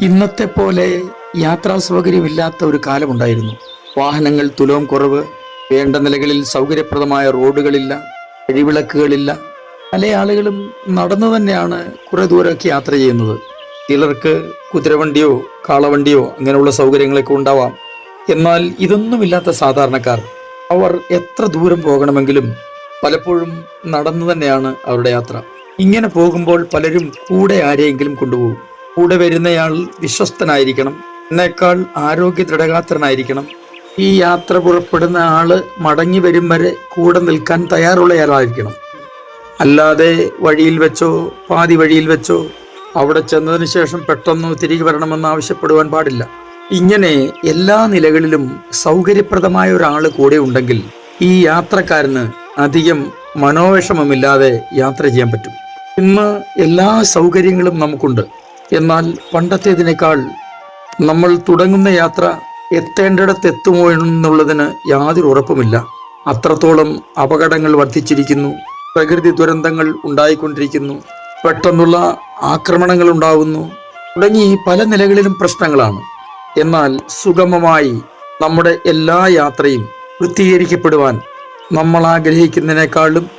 ഇന്നത്തെ പോലെ യാത്രാ സൗകര്യമില്ലാത്ത ഒരു കാലമുണ്ടായിരുന്നു. വാഹനങ്ങൾ തുലവും കുറവ് വേണ്ട നിലകളിൽ സൗകര്യപ്രദമായ റോഡുകളില്ല വഴിവിളക്കുകളില്ല. പല ആളുകളും നടന്നു തന്നെയാണ് കുറെ ദൂരമൊക്കെ യാത്ര ചെയ്യുന്നത്. ചിലർക്ക് കുതിരവണ്ടിയോ കാളവണ്ടിയോ അങ്ങനെയുള്ള സൗകര്യങ്ങളൊക്കെ ഉണ്ടാവാം. എന്നാൽ ഇതൊന്നുമില്ലാത്ത സാധാരണക്കാർ. അവർ എത്ര ദൂരം പോകണമെങ്കിലും പലപ്പോഴും നടന്നു തന്നെയാണ് അവരുടെ യാത്ര. ഇങ്ങനെ പോകുമ്പോൾ പലരും കൂടെ ആരെയെങ്കിലും കൊണ്ടുപോകും. കൂടെ വരുന്നയാൾ വിശ്വസ്തനായിരിക്കണം. എന്നേക്കാൾ ആരോഗ്യ ദൃഢഗാത്രനായിരിക്കണം. ഈ യാത്ര പുറപ്പെടുന്ന ആൾ മടങ്ങി വരും വരെ കൂടെ നിൽക്കാൻ തയ്യാറുള്ളയാളായിരിക്കണം. അല്ലാതെ വഴിയിൽ വെച്ചോ പാതി വഴിയിൽ വെച്ചോ അവിടെ ചെന്നതിന് ശേഷം പെട്ടെന്ന് തിരികെ വരണമെന്ന് ആവശ്യപ്പെടുവാൻ പാടില്ല. ഇങ്ങനെ എല്ലാ നിലകളിലും സൗകര്യപ്രദമായ ഒരാൾ കൂടെ ഉണ്ടെങ്കിൽ ഈ യാത്രക്കാരന് അധികം മനോവിഷമമില്ലാതെ യാത്ര ചെയ്യാൻ പറ്റും. ഇന്ന് എല്ലാ സൗകര്യങ്ങളും നമുക്കുണ്ട്. എന്നാൽ പണ്ടത്തേതിനേക്കാൾ നമ്മൾ തുടങ്ങുന്ന യാത്ര എത്തേണ്ടിടത്ത് എത്തുമോ എന്നുള്ളതിന് യാതൊരു ഉറപ്പുമില്ല. അത്രത്തോളം അപകടങ്ങൾ വർദ്ധിച്ചിരിക്കുന്നു. പ്രകൃതി ദുരന്തങ്ങൾ ഉണ്ടായിക്കൊണ്ടിരിക്കുന്നു. പെട്ടെന്നുള്ള ആക്രമണങ്ങൾ ഉണ്ടാകുന്നു തുടങ്ങി പല നിലകളിലും പ്രശ്നങ്ങളാണ്. എന്നാൽ സുഗമമായി നമ്മുടെ എല്ലാ യാത്രയും വൃത്തീകരിക്കപ്പെടുവാൻ നമ്മൾ ആഗ്രഹിക്കുന്നതിനേക്കാളും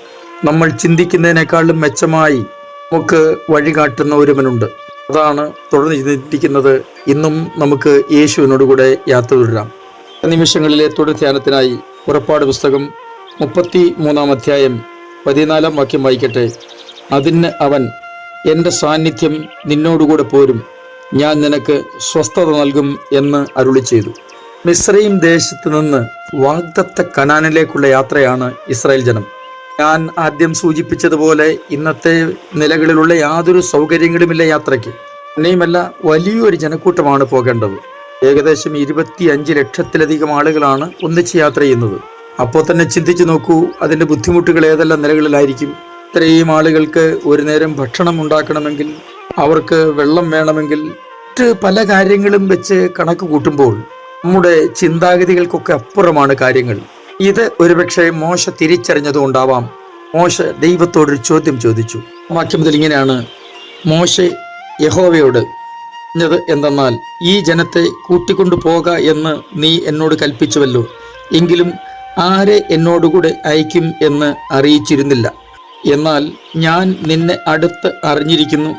നമ്മൾ ചിന്തിക്കുന്നതിനേക്കാളും മെച്ചമായി നമുക്ക് വഴികാട്ടുന്ന ഒരുവനുണ്ട്. അതാണ് തുടർന്ന് ചിന്തിക്കുന്നത് ഇന്നും നമുക്ക് യേശുവിനോട് കൂടെ യാത്ര തുടരാം. നിമിഷങ്ങളിലെ തുടർ ധ്യാനത്തിനായി പുറപ്പാട് പുസ്തകം മുപ്പത്തി മൂന്നാം അധ്യായം പതിനാലാം വാക്യം വായിക്കട്ടെ. അതിന് അവൻ എന്റെ സാന്നിധ്യം നിന്നോടുകൂടെ പോരും. ഞാൻ നിനക്ക് സ്വസ്ഥത നൽകും എന്ന് അരുളി ചെയ്തു. മിസ്രൈം ദേശത്ത് നിന്ന് വാഗ്ദത്ത കനാനിലേക്കുള്ള യാത്രയാണ് ഇസ്രായേൽ ജനം. ഞാൻ ആദ്യം സൂചിപ്പിച്ചതുപോലെ ഇന്നത്തെ നിലകളിലുള്ള യാതൊരു സൗകര്യങ്ങളുമില്ല യാത്രയ്ക്ക്. തന്നെയുമല്ല വലിയൊരു ജനക്കൂട്ടമാണ് പോകേണ്ടത്. ഏകദേശം ഇരുപത്തി അഞ്ച് ലക്ഷത്തിലധികം ആളുകളാണ് ഒന്നിച്ച് യാത്ര ചെയ്യുന്നത്. അപ്പോൾ തന്നെ ചിന്തിച്ചു നോക്കൂ അതിന്റെ ബുദ്ധിമുട്ടുകൾ ഏതെല്ലാം നിലകളിലായിരിക്കും? ഇത്രയും ആളുകൾക്ക് ഒരു നേരം ഭക്ഷണം ഉണ്ടാക്കണമെങ്കിൽ അവർക്ക് വെള്ളം വേണമെങ്കിൽ മറ്റ് പല കാര്യങ്ങളും വെച്ച് കണക്ക് കൂട്ടുമ്പോൾ നമ്മുടെ ചിന്താഗതികൾക്കൊക്കെ അപ്പുറമാണ് കാര്യങ്ങൾ. ഇത് ഒരുപക്ഷെ മോശ തിരിച്ചറിഞ്ഞതുകൊണ്ടാവാം. മോശ ദൈവത്തോടൊരു ചോദ്യം ചോദിച്ചു. വാക്യം മുതൽ ഇങ്ങനെയാണ്. മോശ യഹോവയോട് പറഞ്ഞത് എന്തെന്നാൽ ഈ ജനത്തെ കൂട്ടിക്കൊണ്ടു പോക എന്ന് നീ എന്നോട് കൽപ്പിച്ചുവല്ലോ. എങ്കിലും ആരെ എന്നോടുകൂടെ അയക്കും എന്ന് അറിയിച്ചിരുന്നില്ല. എന്നാൽ ഞാൻ നിന്നെ അടുത്ത് അറിഞ്ഞിരിക്കുന്നു.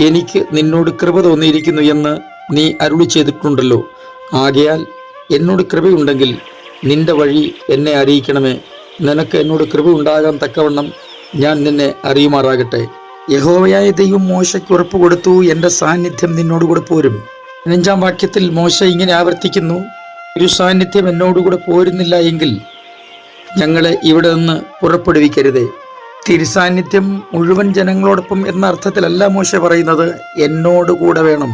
എനിക്ക് നിന്നോട് കൃപ തോന്നിയിരിക്കുന്നു എന്ന് നീ അരുളി ചെയ്തിട്ടുണ്ടല്ലോ ആകയാൽ എന്നോട് കൃപയുണ്ടെങ്കിൽ നിന്റെ വഴി എന്നെ അറിയിക്കണമേ. നിനക്ക് എന്നോട് കൃപ ഉണ്ടാകാൻ തക്കവണ്ണം ഞാൻ നിന്നെ അറിയുമാറാകട്ടെ. യഹോവയായ ദൈവം മോശയ്ക്ക് ഉറപ്പ് കൊടുത്തു എന്റെ സാന്നിധ്യം നിന്നോട് കൂടെ പോരും. പതിനഞ്ചാം വാക്യത്തിൽ മോശ ഇങ്ങനെ ആവർത്തിക്കുന്നു ഒരു സാന്നിധ്യം എന്നോടുകൂടെ പോരുന്നില്ല എങ്കിൽ ഞങ്ങളെ ഇവിടെ നിന്ന് പുറപ്പെടുവിക്കരുതേ. തിരുസാന്നിധ്യം മുഴുവൻ ജനങ്ങളോടൊപ്പം എന്ന അർത്ഥത്തിലല്ല മോശ പറയുന്നത്. എന്നോട് കൂടെ വേണം.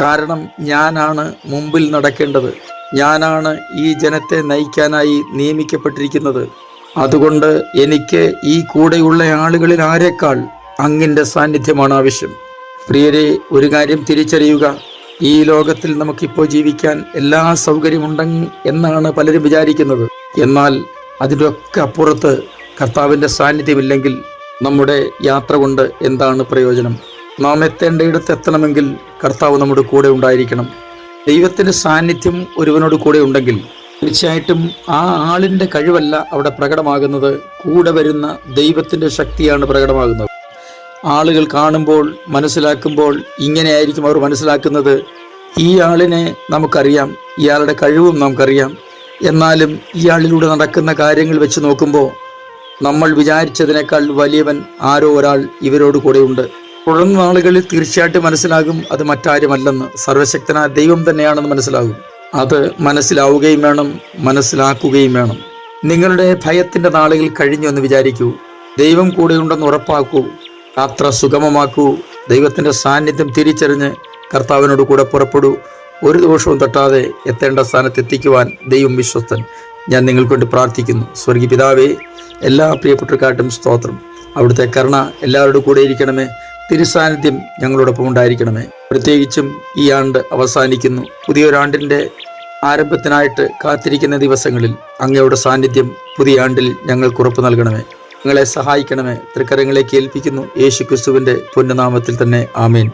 കാരണം ഞാനാണ് മുമ്പിൽ നടക്കേണ്ടത്. ഞാനാണ് ഈ ജനത്തെ നയിക്കാനായി നിയമിക്കപ്പെട്ടിരിക്കുന്നത്. അതുകൊണ്ട് എനിക്ക് ഈ കൂടെയുള്ള ആളുകളിൽ ആരെക്കാൾ അങ്ങിന്റെ സാന്നിധ്യമാണ് ആവശ്യം. പ്രിയരെ ഒരു കാര്യം തിരിച്ചറിയുക. ഈ ലോകത്തിൽ നമുക്കിപ്പോൾ ജീവിക്കാൻ എല്ലാ സൗകര്യമുണ്ടെങ്കിൽ എന്നാണ് പലരും വിചാരിക്കുന്നത്. എന്നാൽ അതിന്റെയൊക്കെ അപ്പുറത്ത് കർത്താവിന്റെ സാന്നിധ്യമില്ലെങ്കിൽ നമ്മുടെ യാത്ര കൊണ്ട് എന്താണ് പ്രയോജനം? നാം എത്തേണ്ടയിടത്ത് എത്തണമെങ്കിൽ കർത്താവ് നമ്മുടെ കൂടെ ഉണ്ടായിരിക്കണം. ദൈവത്തിന്റെ സാന്നിധ്യം ഒരുവനോട് കൂടെ ഉണ്ടെങ്കിൽ തീർച്ചയായിട്ടും ആ ആളിന്റെ കഴിവല്ല അവിടെ പ്രകടമാകുന്നത്. കൂടെ വരുന്ന ദൈവത്തിന്റെ ശക്തിയാണ് പ്രകടമാകുന്നത്. ആളുകൾ കാണുമ്പോൾ മനസ്സിലാക്കുമ്പോൾ ഇങ്ങനെയായിരിക്കും അവർ മനസ്സിലാക്കുന്നത്. ഈ ആളിനെ നമുക്കറിയാം ഇയാളുടെ കഴിവും നമുക്കറിയാം. എന്നാലും ഇയാളിലൂടെ നടക്കുന്ന കാര്യങ്ങൾ വെച്ച് നോക്കുമ്പോൾ നമ്മൾ വിചാരിച്ചതിനേക്കാൾ വലിയവൻ ആരോ ഒരാൾ ഇവരോട് കൂടെയുണ്ട് തുടർന്ന നാളുകളിൽ തീർച്ചയായിട്ടും മനസ്സിലാകും അത് മറ്റാരുമല്ലെന്ന്. സർവശക്തനായ ദൈവം തന്നെയാണെന്ന് മനസ്സിലാകും. അത് മനസ്സിലാവുകയും വേണം മനസ്സിലാക്കുകയും വേണം. നിങ്ങളുടെ ഭയത്തിന്റെ നാളുകൾ കഴിഞ്ഞു എന്ന് വിചാരിക്കൂ. ദൈവം കൂടെ ഉണ്ടെന്ന് ഉറപ്പാക്കൂ. യാത്ര സുഗമമാക്കൂ. ദൈവത്തിന്റെ സാന്നിധ്യം തിരിച്ചറിഞ്ഞ് കർത്താവിനോട് കൂടെ പുറപ്പെടൂ. ഒരു ദോഷവും തട്ടാതെ എത്തേണ്ട സ്ഥാനത്ത് എത്തിക്കുവാൻ ദൈവം വിശ്വസ്തൻ. ഞാൻ നിങ്ങൾക്കൊണ്ട് പ്രാർത്ഥിക്കുന്നു. സ്വർഗീയ പിതാവേ എല്ലാ പ്രിയപ്പെട്ടവർക്കായിട്ടും സ്തോത്രം. അവിടുത്തെ കരുണ എല്ലാവരുടെ കൂടെ ഇരിക്കണമേ. തിരുസാന്നിധ്യം ഞങ്ങളോടൊപ്പം ഉണ്ടായിരിക്കണമേ. പ്രത്യേകിച്ചും ഈ ആണ്ട് അവസാനിക്കുന്നു. പുതിയൊരാണ്ടിന്റെ ആരംഭത്തിനായിട്ട് കാത്തിരിക്കുന്ന ദിവസങ്ങളിൽ അങ്ങയുടെ സാന്നിധ്യം പുതിയ ആണ്ടിൽ ഞങ്ങൾക്ക് ഉറപ്പ് നൽകണമേ. നിങ്ങളെ സഹായിക്കണമേ. തൃക്കരങ്ങളെ ഏൽപ്പിക്കുന്നു യേശു ക്രിസ്തുവിന്റെ പൊന്നുനാമത്തിൽ തന്നെ ആമേൻ.